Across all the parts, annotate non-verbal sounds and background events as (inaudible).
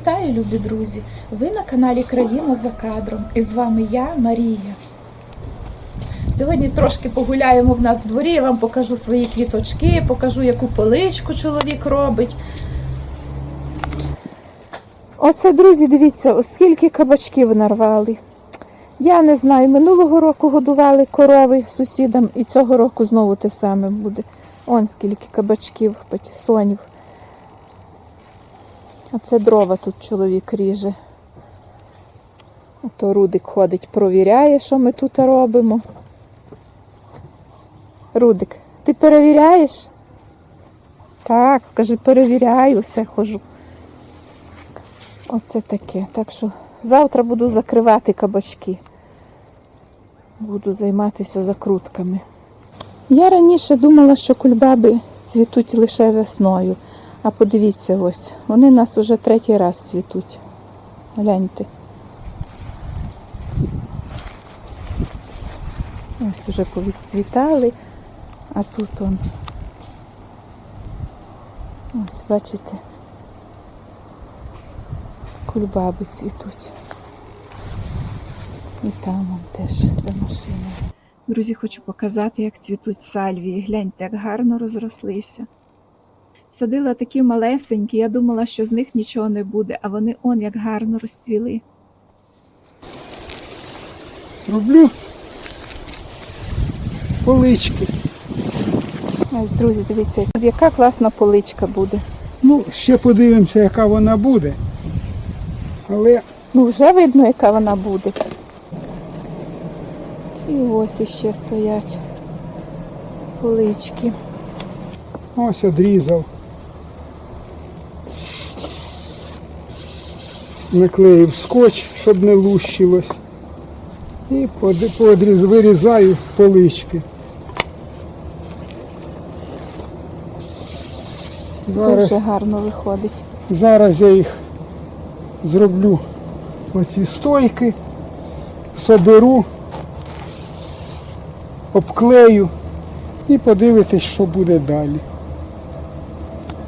Вітаю, любі друзі! Ви на каналі Країна за кадром. І з вами я, Марія. Сьогодні трошки погуляємо в нас в дворі, я вам покажу свої квіточки, покажу, яку поличку чоловік робить. Оце, друзі, дивіться, оскільки кабачків нарвали. Я не знаю, минулого року годували корови сусідам, і цього року знову те саме буде. Он скільки кабачків, патісонів. А це дрова тут чоловік ріже. То Рудик ходить, провіряє, що ми тут робимо. Рудик, ти перевіряєш? Так, скажи, перевіряю, все хожу. Оце таке. Так що завтра буду закривати кабачки. Буду займатися закрутками. Я раніше думала, що кульбаби цвітуть лише весною. А подивіться ось, вони у нас уже третій раз цвітуть. Гляньте. Ось уже повідцвітали, а тут он. Ось, бачите, кульбаби цвітуть. І там он теж за машиною. Друзі, хочу показати, як цвітуть сальвії. Гляньте, як гарно розрослися. Садила такі малесенькі, я думала, що з них нічого не буде, а вони он як гарно розцвіли. Роблю полички. Ось, друзі, дивіться, яка класна поличка буде. Ну, ще подивимося, яка вона буде. Але Ну, вже видно, яка вона буде. І ось іще стоять полички. ось одрізав. Наклеїв скотч, щоб не лущилось. І подріз, вирізаю полички. Зараз, Дуже гарно виходить. зараз я їх зроблю оці стойки, соберу, обклею і подивитись, що буде далі.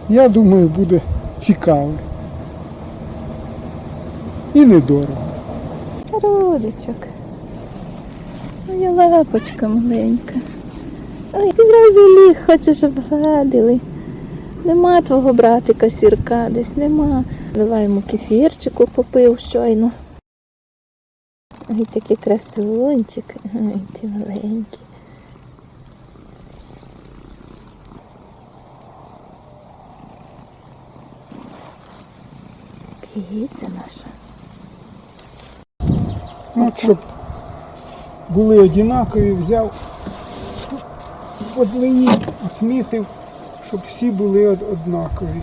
Я думаю, буде цікаво. І недорого. Родичок. Моя лапочка маленька. Ой, ти зразу ліг, хочеш, щоб гладили. Нема твого братика сірка, десь нема. Дала йому кефірчику попив щойно. Ой, такий красунчик. Ой, ти маленький. Киця наша. От, щоб були однакові, взяв по длині, відмітив, щоб всі були однакові.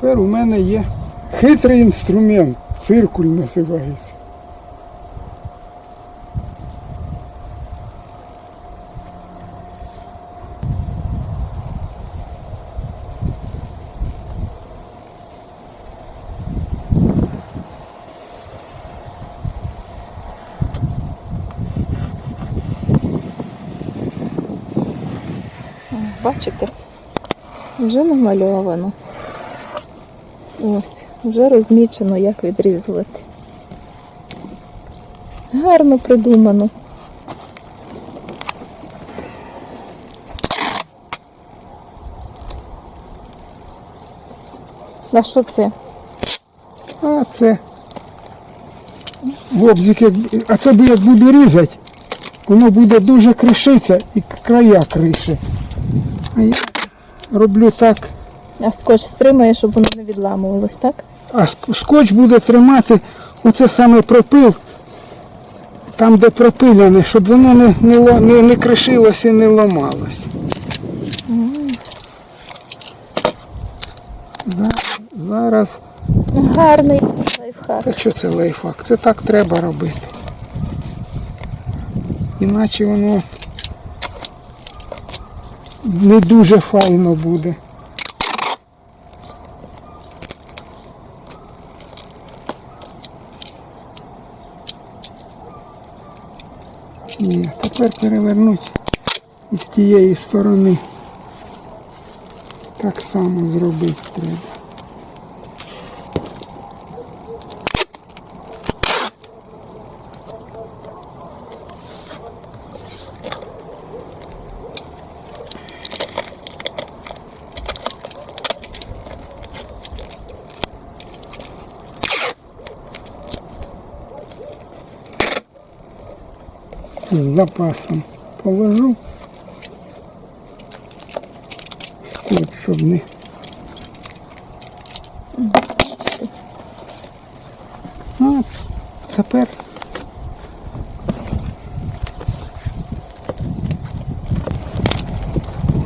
Тепер у мене є хитрий інструмент, циркуль називається. Бачите? Вже намальовано. Ось, вже розмічено, як відрізувати. Гарно придумано. А що це? А це лобзик, а це як буду різати, воно буде дуже кришитися і края криші. А я роблю так. А скотч стримає, щоб воно не відламувалось, так? А скотч буде тримати оце саме пропил, там де пропиляне, щоб воно не, не, не, не кришилось і не ламалось. Зараз, зараз. Гарний лайфхак. Та що це лайфхак? Це так треба робити. Іначе воно не дуже файно буде. Ні, тепер перевернуть і з тієї сторони. Так само зробити треба. Запасом положу. Скотч, щоб не. От, тепер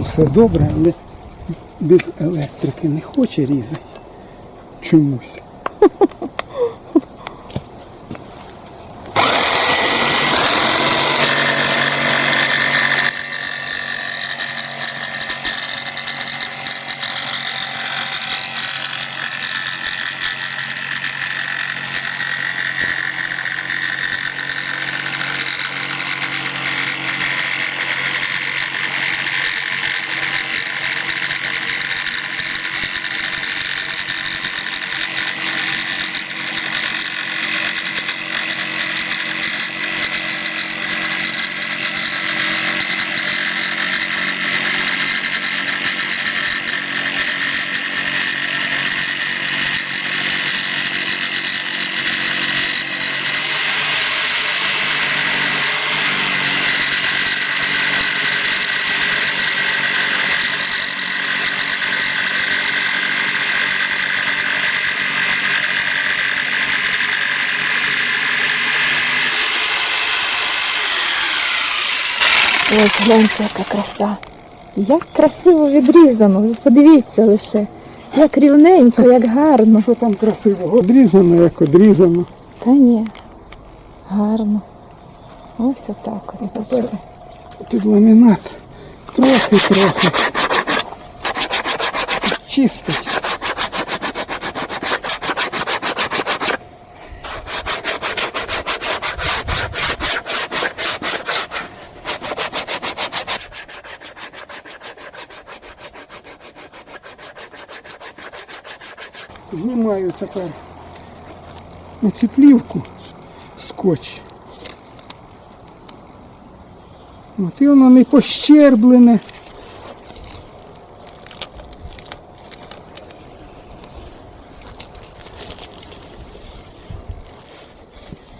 все добре, але без електрики не хоче різати. Чомусь. Ось гляньте, яка краса. Як красиво відрізано. Ви подивіться лише. Як рівненько, як гарно. Що там красивого? Одрізано, як одрізано. Та ні. Гарно. Ось отак от. Бачите. Під ламінат. Трохи-трохи. Чистить. Знімаю тепер плівку скотч. От і воно не пощерблене.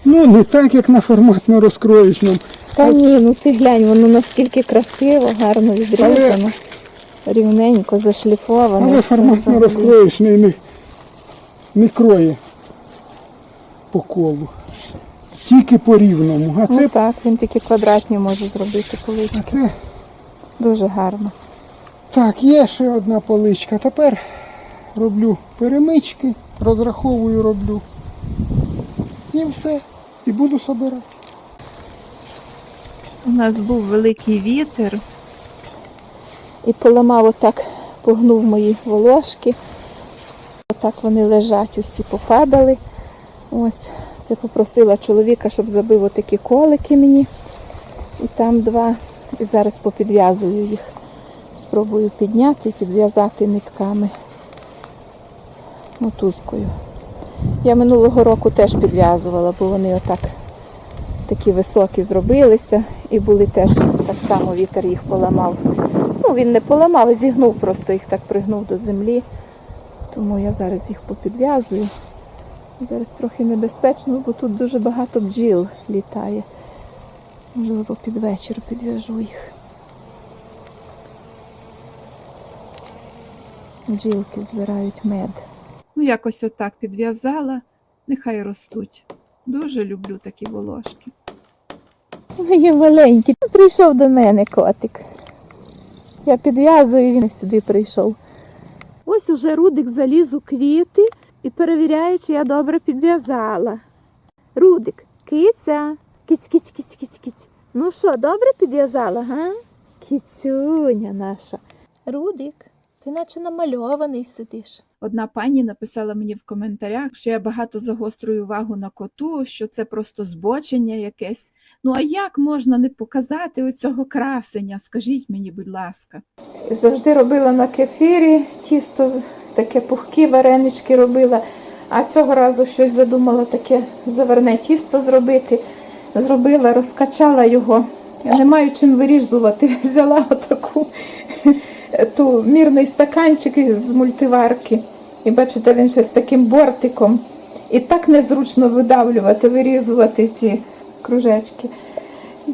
Ну, не так, як на форматно розкроєчному. Та ні, ну ти глянь, воно наскільки красиво, гарно відрізано. Рівненько, зашліфовано. Але форматно розкроєчний не, не кроє по колу. Тільки по рівному. А Ну це, так, він тільки квадратні може зробити полички. а це Дуже гарно. Так, є ще одна поличка. Тепер роблю перемички, розраховую, роблю. І все. І буду собирати. У нас був великий вітер і поламав отак, погнув мої волошки. Отак вони лежать, усі попадали. Ось, це попросила чоловіка, щоб забив отакі колики мені. І там два. І зараз попідв'язую їх. Спробую підняти і підв'язати нитками мотузкою. Я минулого року теж підв'язувала, бо вони отак такі високі зробилися і були теж так само вітер їх поламав. Ну, він не поламав, зігнув, просто їх так пригнув до землі. Тому я зараз їх попідв'язую. Зараз трохи небезпечно, бо тут дуже багато бджіл літає. Можливо, під вечір підв'яжу їх. Бджілки збирають мед. Ну, якось отак підв'язала, нехай ростуть. Дуже люблю такі волошки. Мої маленькі. Прийшов до мене котик. Я підв'язую, він сюди прийшов. Ось уже Рудик заліз у квіти і перевіряє, чи я добре підв'язала. Рудик, киця, киць, киць, киць, киць, киць. Ну що, добре підв'язала, га? Кіцюня наша. Рудик, ти наче намальований сидиш. Одна пані написала мені в коментарях, що я багато загострюю увагу на коту, що це просто збочення якесь. Ну а як можна не показати оцього красення? Скажіть мені, будь ласка. Завжди робила на кефірі тісто, таке пухкі варенички робила. А цього разу щось задумала таке заварне тісто зробити. Зробила, розкачала його. Не маю чим вирізувати. (laughs) Взяла отаку ту мірний стаканчик з мультиварки. І бачите, він ще з таким бортиком. І так незручно видавлювати, вирізувати ці кружечки.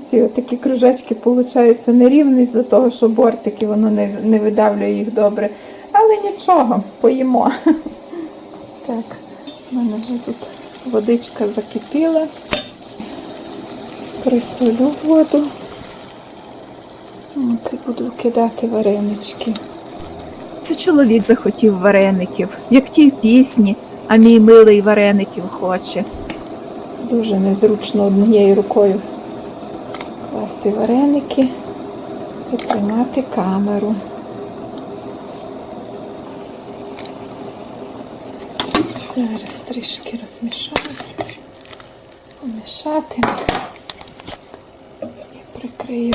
Ці отакі кружечки получаються нерівні з-за того, що бортики воно не, не видавлює їх добре. Але нічого, поїмо. (laughs) Так, у мене вже тут водичка закипіла. Присолю воду. І буду кидати варенички. Це чоловік захотів вареників, як в пісні, а мій милий вареників хоче. Дуже незручно однією рукою класти вареники і тримати камеру. Зараз трішки розмішаю, помішати і прикрию,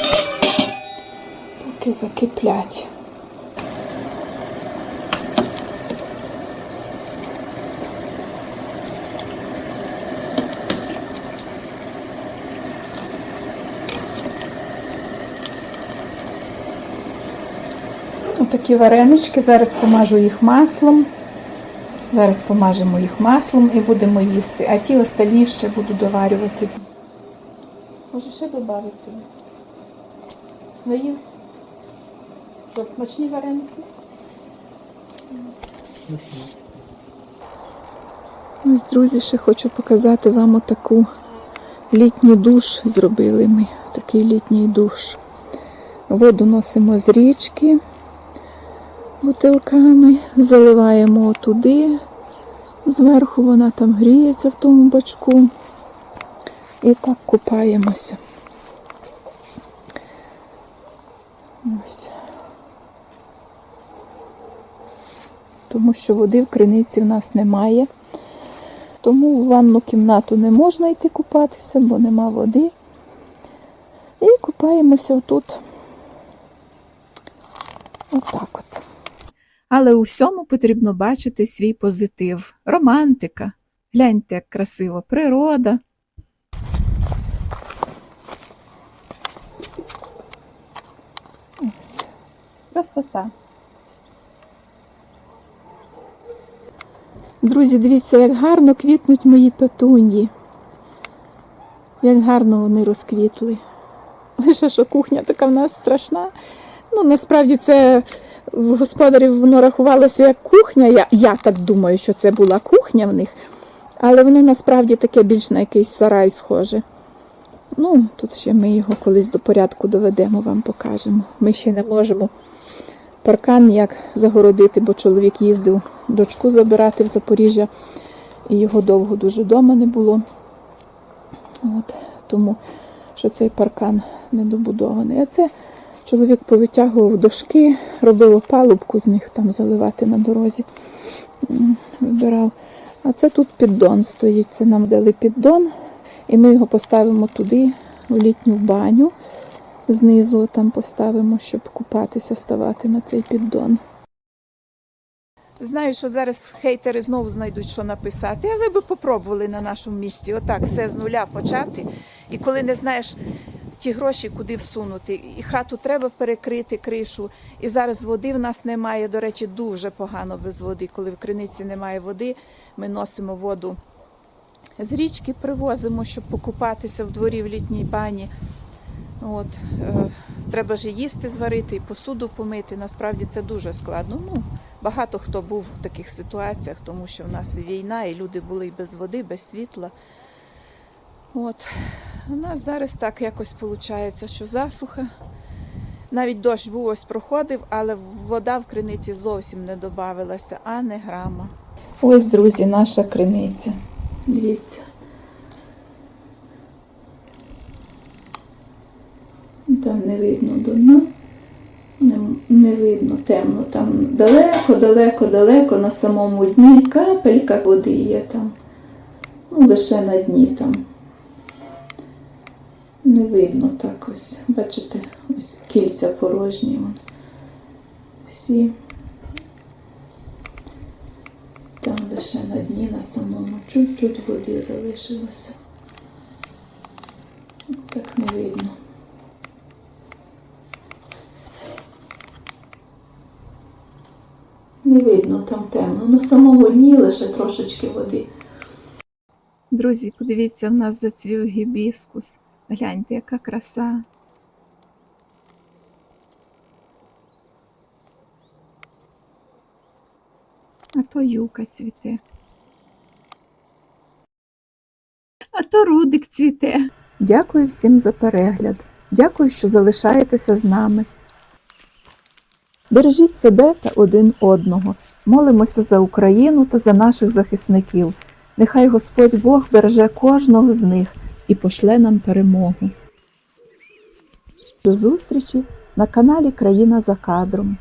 поки закиплять. Отакі варенички, зараз помажу їх маслом. Зараз помажемо їх маслом і будемо їсти. А ті остальні ще буду доварювати. Може ще додати? Наївся? Що, смачні вареники? Ось, друзі, ще хочу показати вам отаку літній душ зробили ми. Такий літній душ. Воду носимо з річки бутилками, заливаємо туди, зверху вона там гріється в тому бачку. І так купаємося. Ось. Тому що води в криниці в нас немає. Тому в ванну кімнату не можна йти купатися, бо нема води. І купаємося отут. Отак от. Але у всьому потрібно бачити свій позитив, романтика. Гляньте, як красиво, природа. Ось. Красота. Друзі, дивіться, як гарно квітнуть мої петуньї. Як гарно вони розквітли. Лише що кухня така в нас страшна. Ну, насправді це в господарів воно рахувалося як кухня. Я, я так думаю, що це була кухня в них. Але воно насправді таке більш на якийсь сарай схоже. Ну, тут ще ми його колись до порядку доведемо, вам покажемо. Ми ще не можемо паркан ніяк загородити, бо чоловік їздив дочку забирати в Запоріжжя, і його довго дуже вдома не було. От, тому що цей паркан недобудований. А це чоловік повитягував дошки, робив опалубку з них там заливати на дорозі. Вибирав. А це тут піддон стоїть. Це нам дали піддон, і ми його поставимо туди, у літню баню. Знизу там поставимо, щоб купатися, ставати на цей піддон. Знаю, що зараз хейтери знову знайдуть, що написати. А ви би попробували на нашому місці отак все з нуля почати. І коли не знаєш ті гроші, куди всунути, і хату треба перекрити кришу. І зараз води в нас немає. До речі, дуже погано без води. Коли в криниці немає води, ми носимо воду з річки, привозимо, щоб покупатися в дворі в літній бані. От, е, треба ж і їсти зварити, і посуду помити. Насправді це дуже складно. Ну, багато хто був в таких ситуаціях, тому що в нас і війна, і люди були і без води, без світла. От. У нас зараз так якось виходить, що засуха. Навіть дощ був ось проходив, але вода в криниці зовсім не додавалася, а не грама. Ось, друзі, наша криниця. Дивіться. Там не видно дна. Не, не видно темно. Там далеко, далеко, далеко на самому дні капелька води є там. Ну, лише на дні там. Не видно так ось. Бачите, ось кільця порожні. Всі. Там лише на дні на самому чуть-чуть води залишилося. Так не видно. Не видно там темно. На самому дні лише трошечки води. Друзі, подивіться, в нас зацвів гібіскус. Гляньте, яка краса. А то юка цвіте. А то рудик цвіте. Дякую всім за перегляд. Дякую, що залишаєтеся з нами. Бережіть себе та один одного. Молимося за Україну та за наших захисників. Нехай Господь Бог береже кожного з них і пошле нам перемогу. До зустрічі на каналі Країна за кадром.